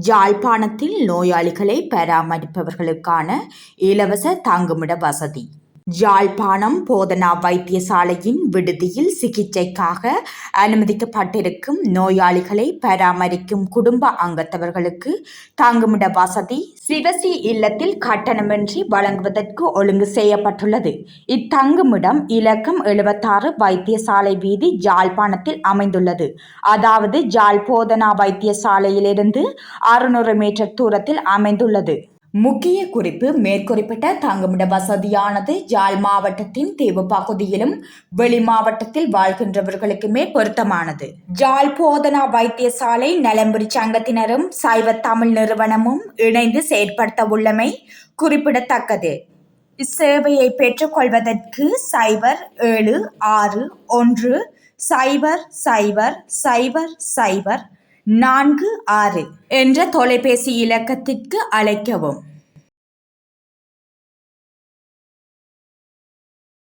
யாழ்ப்பாணத்தில் நோயாளிகளை பராமரிப்பவர்களுக்கான இலவச தங்குமிட வசதி. யாழ்ப்பாணம் போதனா வைத்தியசாலையின் விடுதியில் சிகிச்சைக்காக அனுமதிக்கப்பட்டிருக்கும் நோயாளிகளை பராமரிக்கும் குடும்ப அங்கத்தவர்களுக்கு தங்குமிட வசதி சிவசி இல்லத்தில் கட்டணமின்றி வழங்குவதற்கு ஒழுங்கு செய்யப்பட்டுள்ளது. இத்தங்குமிடம் இலக்கம் எழுபத்தாறு வைத்தியசாலை வீதி யாழ்ப்பாணத்தில் அமைந்துள்ளது. அதாவது யாழ் போதனா வைத்தியசாலையிலிருந்து அறுநூறு மீட்டர் தூரத்தில் அமைந்துள்ளது. முக்கிய குறிப்பு மேற்குறிப்பிட்ட தங்குமிட வசதியானது யாழ் மாவட்டத்தின் தீவு பகுதியிலும் வெளி மாவட்டத்தில் வாழ்கின்றவர்களுக்குமே பொருத்தமானது. யாழ் போதனா வைத்தியசாலை நலம்புரி சங்கத்தினரும் சைவ தமிழ் நிறுவனமும் இணைந்து செயற்படுத்த உள்ளமை குறிப்பிடத்தக்கது. இச்சேவையை பெற்றுக்கொள்வதற்கு சைபர் ஏழு ஆறு ஒன்று சைபர் சைபர் சைபர் சைபர் நான்கு ஆறு என்ற தொலைபேசி இலக்கத்திற்கு அழைக்கவும்.